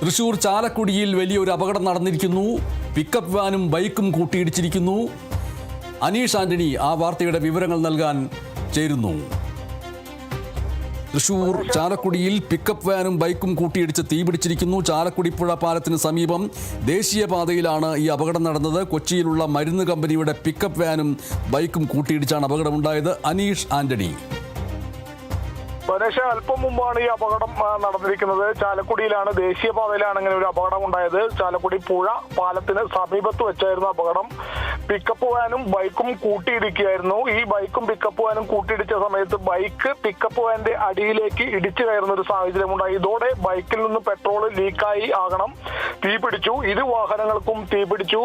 തൃശൂർ ചാലക്കുടിയിൽ വലിയൊരു അപകടം നടന്നിരിക്കുന്നു. പിക്കപ്പ് വാനും ബൈക്കും കൂട്ടിയിടിച്ചിരിക്കുന്നു. അനീഷ് ആന്റണി ആ വാർത്തയുടെ വിവരങ്ങൾ നൽകാൻ ചേരുന്നു. തൃശൂർ ചാലക്കുടിയിൽ പിക്കപ്പ് വാനും ബൈക്കും കൂട്ടിയിടിച്ച് തീപിടിച്ചിരിക്കുന്നു. ചാലക്കുടി പുഴ പാലത്തിന് സമീപം ദേശീയപാതയിലാണ് ഈ അപകടം നടന്നത്. കൊച്ചിയിലുള്ള മരുന്ന് കമ്പനിയുടെ പിക്കപ്പ് വാനും ബൈക്കും കൂട്ടിയിടിച്ചാണ് അപകടമുണ്ടായത്. അനീഷ് ആന്റണി. ഗണേശ അല്പം മുമ്പാണ് ഈ അപകടം നടന്നിരിക്കുന്നത്. ചാലക്കുടിയിലാണ് ദേശീയപാതയിലാണ് ഇങ്ങനെ ഒരു അപകടം ഉണ്ടായത്. ചാലക്കുടി പുഴ പാലത്തിന് സമീപത്ത് വെച്ചായിരുന്നു അപകടം. പിക്കപ്പ് വാനും ബൈക്കും കൂട്ടിയിടിക്കുകയായിരുന്നു. ഈ ബൈക്കും പിക്കപ്പ് വാനും കൂട്ടിയിടിച്ച സമയത്ത് ബൈക്ക് പിക്കപ്പ് വാന്റെ അടിയിലേക്ക് ഇടിച്ചു കയറുന്ന ഒരു സാഹചര്യം ഉണ്ടായി. ഇതോടെ ബൈക്കിൽ നിന്ന് പെട്രോൾ ലീക്കായി ആകണം. തീ പിടിച്ചു. ഇരു വാഹനങ്ങൾക്കും തീ പിടിച്ചു.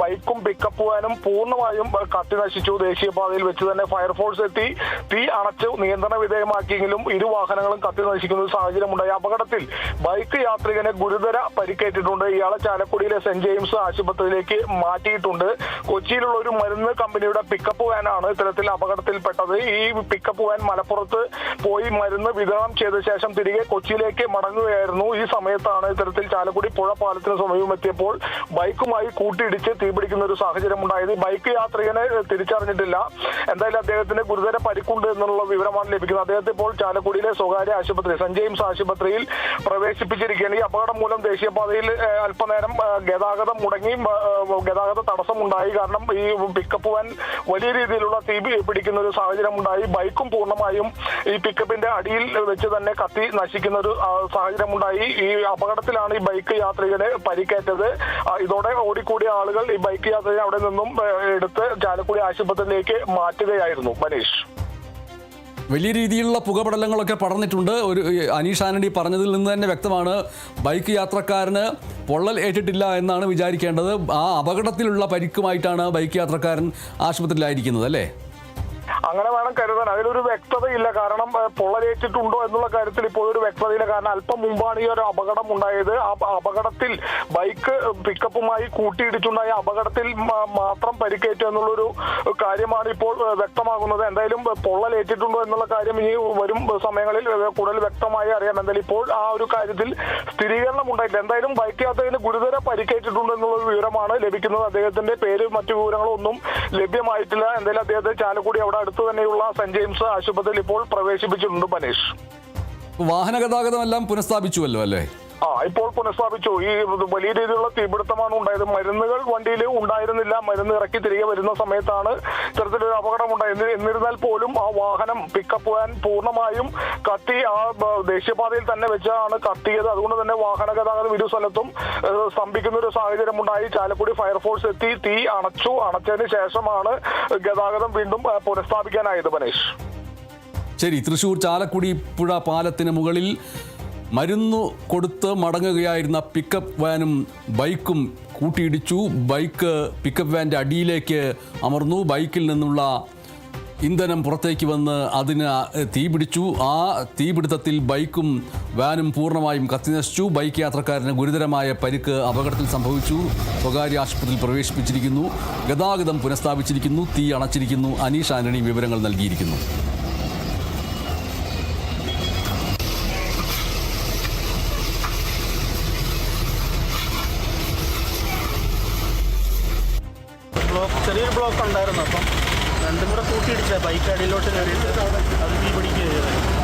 ബൈക്കും പിക്കപ്പ് വാനും പൂർണമായും കത്തി നശിച്ചു. ദേശീയപാതയിൽ വെച്ച് തന്നെ ഫയർഫോഴ്സ് എത്തി. തീ അണച്ച് നിയന്ത്രണ വിധേയമാക്കിയെങ്കിലും ഇരു വാഹനങ്ങളും കത്തി നശിക്കുന്ന ഒരു സാഹചര്യം ഉണ്ടായി. അപകടത്തിൽ ബൈക്ക് യാത്രികനെ ഗുരുതര പരിക്കേറ്റിട്ടുണ്ട്. ഇയാളെ ചാലക്കുടിയിലെ സെന്റ് ജെയിംസ് ആശുപത്രിയിലേക്ക് മാറ്റിയിട്ടുണ്ട്. കൊച്ചിയിലുള്ള ഒരു മരുന്ന് കമ്പനിയുടെ പിക്കപ്പ് വാനാണ് ഇത്തരത്തിൽ അപകടത്തിൽപ്പെട്ടത്. ഈ പിക്കപ്പ് വാൻ മലപ്പുറത്ത് പോയി മരുന്ന് വിതരണം ചെയ്ത ശേഷം തിരികെ കൊച്ചിയിലേക്ക് മടങ്ങുകയായിരുന്നു. ഈ സമയത്താണ് ഇത്തരത്തിൽ ചാലക്കുടി പുഴ പാലത്തിന് സമീപം എത്തിയപ്പോൾ ബൈക്കുമായി കൂട്ടിയിടിച്ച് തീപിടിക്കുന്ന ഒരു സാഹചര്യം ഉണ്ടായത്. ബൈക്ക് യാത്രികനെ തിരിച്ചറിഞ്ഞിട്ടില്ല. എന്തായാലും അദ്ദേഹത്തിന് ഗുരുതര പരിക്കുണ്ട് എന്നുള്ള വിവരമാണ് ലഭിക്കുന്നത്. അദ്ദേഹത്തെ ഇപ്പോൾ ചാലക്കുടിയിലെ സ്വകാര്യ ആശുപത്രി സെന്റ് ജെയിംസ് ആശുപത്രിയിൽ പ്രവേശിപ്പിച്ചിരിക്കുകയാണ്. ഈ അപകടം മൂലം ദേശീയപാതയിൽ അല്പനേരം ഗതാഗതം മുടങ്ങി ഗതാഗത തടസ്സമുണ്ടായി. കാരണം ഈ പിക്കപ്പ് വാൻ വലിയ രീതിയിലുള്ള തീ പിടിക്കുന്ന ഒരു സാഹചര്യം ഉണ്ടായി ബൈക്കും പൂർണമായും ഈ പിക്കപ്പിന്റെ അടിയിൽ വെച്ച് തന്നെ കത്തി നശിക്കുന്ന ഒരു സാഹചര്യം ഉണ്ടായി ഈ അപകടത്തിലാണ് ഈ ബൈക്ക് യാത്രികന് പരിക്കേറ്റത്. ഇതോടെ ഓടിക്കൂടിയ ആളുകൾ ഈ ബൈക്ക് യാത്രികനെ അവിടെ നിന്നും എടുത്ത് ചാലക്കുടി ആശുപത്രിയിലേക്ക് മാറ്റുകയായിരുന്നു. മനീഷ്. വലിയ രീതിയിലുള്ള പുകപടലങ്ങളൊക്കെ പടർന്നിട്ടുണ്ട്. ഒരു അനീഷ് ആനഡി പറഞ്ഞതിൽ നിന്ന് തന്നെ വ്യക്തമാണ്. ബൈക്ക് യാത്രക്കാരന് പൊള്ളൽ ഏറ്റിട്ടില്ല എന്നാണ് വിചാരിക്കേണ്ടത്. ആ അപകടത്തിലുള്ള പരിക്കുമായിട്ടാണ് ബൈക്ക് യാത്രക്കാരൻ ആശുപത്രിയിലായിരിക്കുന്നത് അല്ലേ? അങ്ങനെ വേണം കരുതാൻ. അതിലൊരു വ്യക്തതയില്ല. കാരണം പൊള്ളലേറ്റിട്ടുണ്ടോ എന്നുള്ള കാര്യത്തിൽ ഇപ്പോൾ ഒരു വ്യക്തതയില്ല. കാരണം അല്പം മുമ്പാണ് ഈ ഒരു അപകടം ഉണ്ടായത്. ആ അപ- അപകടത്തിൽ ബൈക്ക് പിക്കപ്പുമായി കൂട്ടിയിടിച്ചുണ്ടായ അപകടത്തിൽ മാത്രം പരിക്കേറ്റു എന്നുള്ളൊരു കാര്യമാണ് ഇപ്പോൾ വ്യക്തമാകുന്നത്. എന്തായാലും പൊള്ളലേറ്റിട്ടുണ്ടോ എന്നുള്ള കാര്യം ഇനി വരും സമയങ്ങളിൽ കൂടുതൽ വ്യക്തമായി അറിയാം. എന്തായാലും ഇപ്പോൾ ആ ഒരു കാര്യത്തിൽ സ്ഥിരീകരണം ഉണ്ടായിട്ടില്ല. എന്തായാലും ബൈക്ക് യാത്രയിൽ ഗുരുതര പരിക്കേറ്റിട്ടുണ്ട് എന്നുള്ള വിവരമാണ് ലഭിക്കുന്നത്. അദ്ദേഹത്തിന്റെ പേര് മറ്റു വിവരങ്ങളോ ഒന്നും ലഭ്യമായിട്ടില്ല. എന്തായാലും അദ്ദേഹത്തെ ചാലക്കുടി അവിടെ അടുത്ത് തന്നെയുള്ള സെന്റ് ജെയിംസ് ആശുപത്രിയിൽ ഇപ്പോൾ പ്രവേശിപ്പിച്ചിട്ടുണ്ട് മനീഷ്. വാഹന ഗതാഗതം എല്ലാം പുനഃസ്ഥാപിച്ചുവല്ലോ അല്ലേ? ആ ഇപ്പോൾ പുനഃസ്ഥാപിച്ചു. ഈ വലിയ രീതിയിലുള്ള തീപിടുത്തമാണ് ഉണ്ടായത്. മരുന്നുകൾ വണ്ടിയിൽ ഉണ്ടായിരുന്നില്ല. മരുന്ന് ഇറക്കി തിരികെ വരുന്ന സമയത്താണ് ഇത്തരത്തിലൊരു അപകടം ഉണ്ടായത്. എന്നിരുന്നാൽ പോലും ആ വാഹനം പിക്കപ്പ് വാൻ പൂർണമായും കത്തി ആ ദേശീയപാതയിൽ തന്നെ വെച്ചാണ് കത്തിയത്. അതുകൊണ്ട് തന്നെ വാഹന ഗതാഗതം ഇരു സ്ഥലത്തും സ്തംഭിക്കുന്ന ഒരു സാഹചര്യം ഉണ്ടായി. ചാലക്കുടി ഫയർഫോഴ്സ് എത്തി തീ അണച്ചു. അണച്ചതിന് ശേഷമാണ് ഗതാഗതം വീണ്ടും പുനഃസ്ഥാപിക്കാനായത് മനീഷ്. ശരി തൃശൂർ ചാലക്കുടി പുഴ പാലത്തിന് മുകളിൽ മരുന്ന് കൊടുത്ത് മടങ്ങുകയായിരുന്ന പിക്കപ്പ് വാനും ബൈക്കും കൂട്ടിയിടിച്ചു. ബൈക്ക് പിക്കപ്പ് വാന്റെ അടിയിലേക്ക് അമർന്നു. ബൈക്കിൽ നിന്നുള്ള ഇന്ധനം പുറത്തേക്ക് വന്ന് അതിന് തീ പിടിച്ചു ആ തീപിടുത്തത്തിൽ ബൈക്കും വാനും പൂർണമായും കത്തിനശിച്ചു. ബൈക്ക് യാത്രക്കാരന് ഗുരുതരമായ പരിക്ക് അപകടത്തിൽ സംഭവിച്ചു. സ്വകാര്യ ആശുപത്രിയിൽ പ്രവേശിപ്പിച്ചിരിക്കുന്നു. ഗതാഗതം പുനഃസ്ഥാപിച്ചിരിക്കുന്നു. തീ അണച്ചിരിക്കുന്നു. അനീഷ് ആന്റണി വിവരങ്ങൾ നൽകിയിരിക്കുന്നു. ബ്ലോക്ക് ചെറിയൊരു ബ്ലോക്ക് ഉണ്ടായിരുന്നു. അപ്പം രണ്ടും കൂടെ കൂട്ടിയിടിച്ച ബൈക്ക് അടിയിലോട്ട് കയറിയിട്ട് അത് തീ പിടിക്കുകയും ചെയ്തത്